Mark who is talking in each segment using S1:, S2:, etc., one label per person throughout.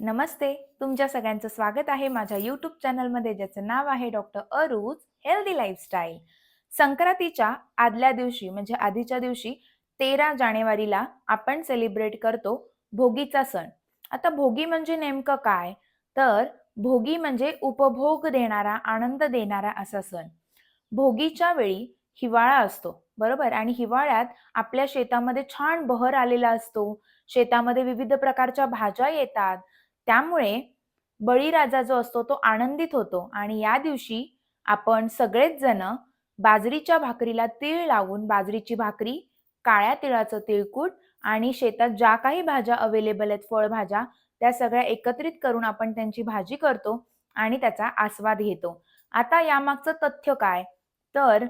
S1: नमस्ते. तुमच्या सगळ्यांचं स्वागत आहे माझ्या यूट्यूब चॅनलमध्ये ज्याचं नाव आहे डॉक्टर अरुज हेल्दी लाईफस्टाईल. संक्रांतीच्या आदल्या दिवशी म्हणजे आधीच्या दिवशी तेरा जानेवारीला आपण सेलिब्रेट करतो भोगीचा सण. आता भोगी म्हणजे नेमकं काय? तर भोगी म्हणजे उपभोग देणारा आनंद देणारा असा सण. भोगीच्या वेळी हिवाळा असतो बरोबर? आणि हिवाळ्यात आपल्या शेतामध्ये छान बहर आलेला असतो. शेतामध्ये विविध प्रकारच्या भाज्या येतात. त्यामुळे बळीराजा जो असतो तो आनंदित होतो आणि या दिवशी आपण सगळेच जण बाजरीच्या भाकरीला तीळ लावून बाजरीची भाकरी काळ्या तिळाचं तिळकूट आणि शेतात ज्या काही भाज्या अवेलेबल आहेत फळभाज्या त्या सगळ्या एकत्रित करून आपण त्यांची भाजी करतो आणि त्याचा आस्वाद घेतो. आता यामागचं तथ्य काय? तर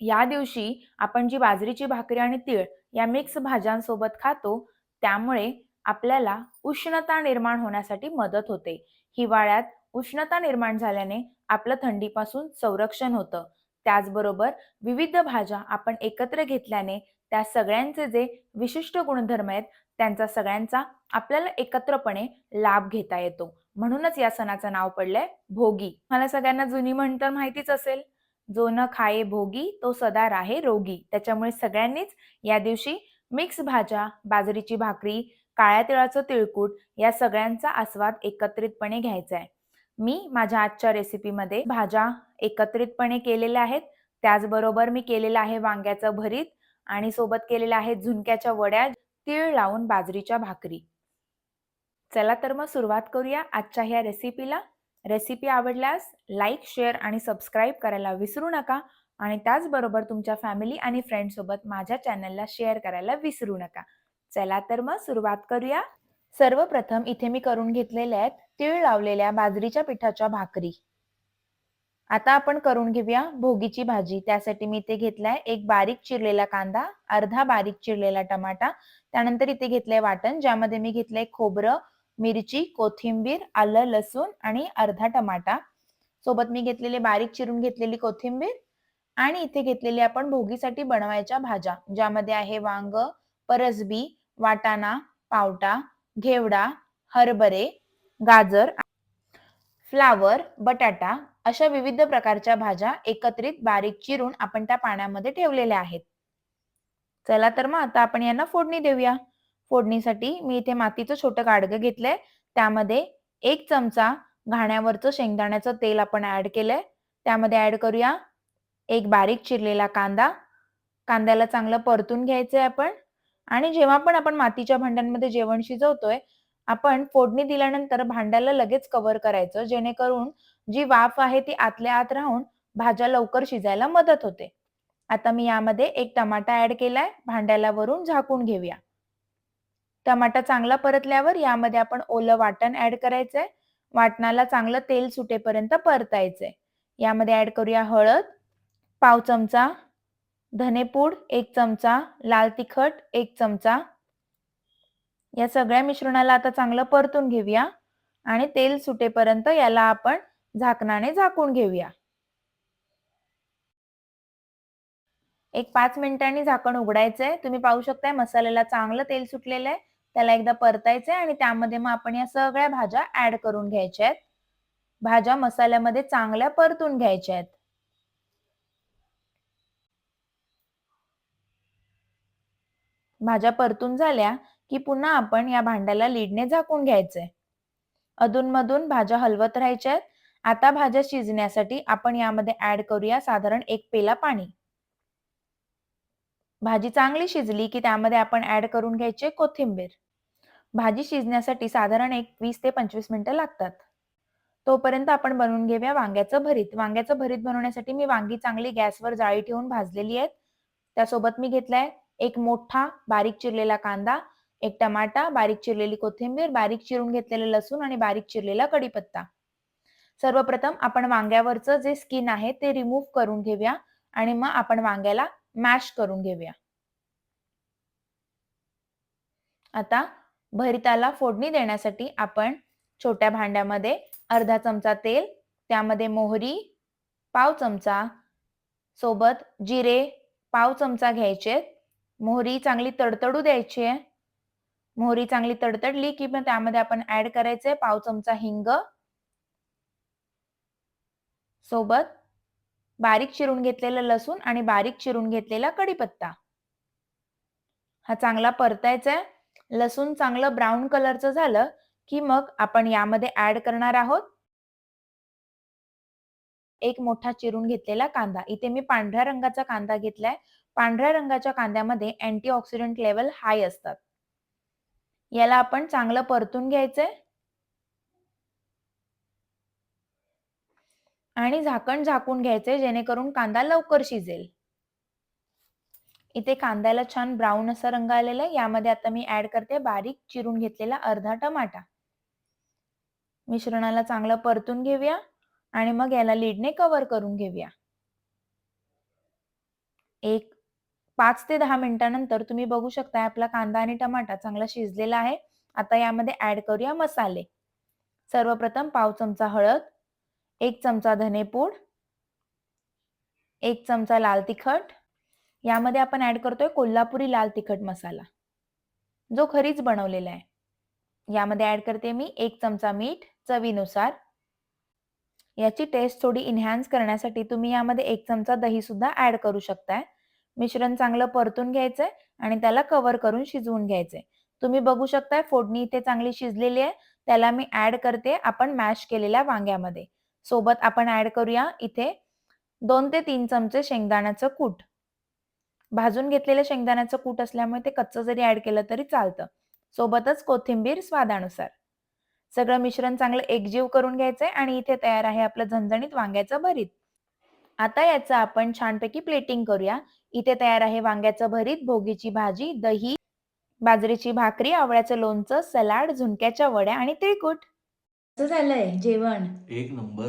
S1: या दिवशी आपण जी बाजरीची भाकरी आणि तीळ या मिक्स भाज्यांसोबत खातो त्यामुळे आपल्याला उष्णता निर्माण होण्यासाठी मदत होते. हिवाळ्यात उष्णता निर्माण झाल्याने आपलं थंडीपासून संरक्षण होतं. त्याचबरोबर विविध भाज्या आपण एकत्र घेतल्याने त्या सगळ्यांचे जे विशिष्ट गुणधर्म आहेत त्यांचा सगळ्यांचा आपल्याला एकत्रपणे लाभ घेता येतो. म्हणूनच या सणाचं नाव पडलंय भोगी. मला सगळ्यांना जुनी म्हण तर माहितीच असेल. जो न खाये भोगी तो सदा राहे रोगी. त्याच्यामुळे सगळ्यांनीच या दिवशी मिक्स भाज्या बाजरीची भाकरी काळ्या तिळाचं तिळकूट या सगळ्यांचा आस्वाद एकत्रितपणे घ्यायचा आहे मी माझ्या आजच्या रेसिपीमध्ये भाज्या एकत्रितपणे केलेल्या आहेत. त्याचबरोबर मी केलेलं आहे वांग्याचं भरीत आणि सोबत केलेलं आहे झुणक्याच्या वड्या तीळ लावून बाजरीच्या भाकरी. चला तर मग सुरुवात करूया आजच्या ह्या रेसिपीला. रेसिपी आवडल्यास लाईक शेअर आणि सबस्क्राईब करायला विसरू नका आणि त्याचबरोबर तुमच्या फॅमिली आणि फ्रेंडसोबत माझ्या चॅनलला शेअर करायला विसरू नका. चला तर मग सुरुवात करूया. सर्वप्रथम इथे मी करून घेतलेल्या आहेत तीळ लावलेल्या बाजरीच्या पिठाच्या भाकरी. आता आपण करून घेऊया भोगीची भाजी. त्यासाठी मी इथे घेतलाय एक बारीक चिरलेला कांदा अर्धा बारीक चिरलेला टमाटा त्यानंतर इथे घेतलंय वाटण ज्यामध्ये मी घेतलंय खोबरं मिरची कोथिंबीर आलं लसूण आणि अर्धा टमाटा. सोबत मी घेतलेले बारीक चिरून घेतलेली कोथिंबीर आणि इथे घेतलेली आपण भोगीसाठी बनवायच्या भाज्या ज्यामध्ये आहे वांग परसबी वाटाणा पावटा घेवडा हरभरे गाजर फ्लावर बटाटा अशा विविध प्रकारच्या भाज्या एकत्रित बारीक चिरून आपण त्या पाण्यामध्ये ठेवलेल्या आहेत. चला तर मग आता आपण यांना फोडणी देऊया. फोडणीसाठी मी इथे मातीचं छोटं गाडगं घेतलंय. त्यामध्ये एक चमचा घाण्यावरचं शेंगदाण्याचं तेल आपण ऍड केलंय. त्यामध्ये ऍड करूया एक बारीक चिरलेला कांदा. कांद्याला चांगलं परतून घ्यायचंय आपण. आणि जेव्हा पण आपण मातीच्या भांड्यांमध्ये जेवण शिजवतोय आपण फोडणी दिल्यानंतर भांड्याला लगेच कव्हर करायचं जेणेकरून जी वाफ आहे ती आतल्या आत राहून भाज्या लवकर शिजायला मदत होते. आता मी यामध्ये एक टमाटा ऍड केलाय भांड्याला वरून झाकून घेऊया. टमाटा चांगला परतल्यावर यामध्ये आपण ओलं वाटण ऍड करायचंय. वाटणाला चांगलं तेल सुटेपर्यंत परतायचंय. यामध्ये ऍड करूया हळद पाव चमचा धनेपूड एक चमचा लाल तिखट एक चमचा. या सगळ्या मिश्रणाला आता चांगलं परतून घेऊया आणि तेल सुटेपर्यंत याला आपण झाकणाने झाकून घेऊया. एक पाच मिनिटांनी झाकण उघडायचंय. तुम्ही पाहू शकताय मसाल्याला चांगलं तेल सुटलेलं आहे त्याला एकदा परतायचंय आणि त्यामध्ये मग आपण या सगळ्या भाज्या ऍड करून घ्यायच्या आहेत भाज्या मसाल्यामध्ये चांगल्या परतून घ्यायच्या आहेत भाज्या परतून झाल्या की पुन्हा आपण या भांड्याला लीडने झाकून घ्यायचंय अधूनमधून भाज्या हलवत राहायच्या आता भाज्या शिजण्यासाठी आपण यामध्ये ऍड करूया साधारण एक पेला पाणी. भाजी चांगली शिजली की त्यामध्ये आपण ऍड करून घ्यायचे कोथिंबीर. भाजी शिजण्यासाठी साधारण एक वीस ते पंचवीस मिनिटं लागतात. तोपर्यंत आपण बनवून घेऊया वांग्याचं भरीत. वांग्याचं भरीत बनवण्यासाठी मी वांगी चांगली गॅसवर जाळी ठेवून भाजलेली आहेत. त्यासोबत मी घेतलाय एक मोठा बारीक चिरलेला कांदा एक टमाटा बारीक चिरलेली कोथिंबीर बारीक चिरून घेतलेलं लसूण आणि बारीक चिरलेला कढीपत्ता. सर्वप्रथम आपण वांग्यावरचं जे स्किन आहे ते रिमूव्ह करून घेऊया आणि मग आपण वांग्याला मॅश करून घेऊया. आता भरिताला फोडणी देण्यासाठी आपण छोट्या भांड्यामध्ये अर्धा चमचा तेल त्यामध्ये मोहरी पाव चमचा सोबत जिरे पाव चमचा घ्यायचे मोहरी चांगली तडतडू द्यायची आहे. मोहरी चांगली तडतडली की मग त्यामध्ये आपण ऍड करायचंय पाव चमचा हिंग. सोबत बारीक चिरून घेतलेलं लसूण आणि बारीक चिरून घेतलेला कढीपत्ता. हा चांगला परतायचा आहे लसूण चांगलं ब्राऊन कलरचं झालं की मग आपण यामध्ये ऍड करणार आहोत. एक मोठा चिरून घेतलेला कांदा. इथे मी पांढऱ्या रंगाचा कांदा घेतलाय. पांढऱ्या रंगाच्या कांद्यामध्ये अँटीऑक्सिडंट लेवल हाय असतात. याला आपण चांगलं परतून घ्यायचंय. आणि झाकण झाकून घ्यायचंय जेणेकरून कांदा लवकर शिजेल. इथे कांद्याला छान ब्राऊन असा रंग आलेला आहे. यामध्ये आता मी ऍड करते बारीक चिरून घेतलेला अर्धा टमाटा. मिश्रणाला चांगलं परतून घेऊया आणि मग याला लीडने कव्हर करून घेऊया. एक पाच ते दहा मिनिटानंतर तुम्ही बघू शकता आपला कांदा आणि टमाटा चांगला शिजलेला आहे. आता यामध्ये ऍड करूया मसाले. सर्वप्रथम पाव चमचा हळद एक चमचा धनेपूड एक चमचा लाल तिखट. यामध्ये आपण ऍड करतोय कोल्हापुरी लाल तिखट मसाला. जो घरीच बनवलेला आहे. यामध्ये ऍड करते मी एक चमचा मीठ चवीनुसार. याची टेस्ट थोडी इन्हॅन्स करण्यासाठी तुम्ही यामध्ये एक चमचा दही सुद्धा ऍड करू शकताय. मिश्रण चांगलं परतून घ्यायचंय आणि त्याला कव्हर करून शिजवून घ्यायचंय. तुम्ही बघू शकताय फोडणी इथे चांगली शिजलेली आहे. त्याला मी ऍड करते आपण मॅश केलेल्या वांग्यामध्ये. सोबत आपण ऍड करूया इथे दोन ते तीन चमचे शेंगदाण्याचं कूट. भाजून घेतलेलं शेंगदाण्याचं कूट असल्यामुळे ते कच्चं जरी ऍड केलं तरी चालतं. सोबतच कोथिंबीर स्वादानुसार. सगळं मिश्रण चांगलं एकजीव करून घ्यायचंय आणि इथे तयार आहे आपलं झणझणीत वांग्याचं भरीत. आता याचं आपण छानपैकी प्लेटिंग करूया. इथे तयार आहे वांग्याचं भरीत भोगीची भाजी दही बाजरीची भाकरी आवळ्याचं लोणचं सलाड झुणक्याच्या वड्या आणि तिळकुट झालंय जेवण.
S2: एक नंबर.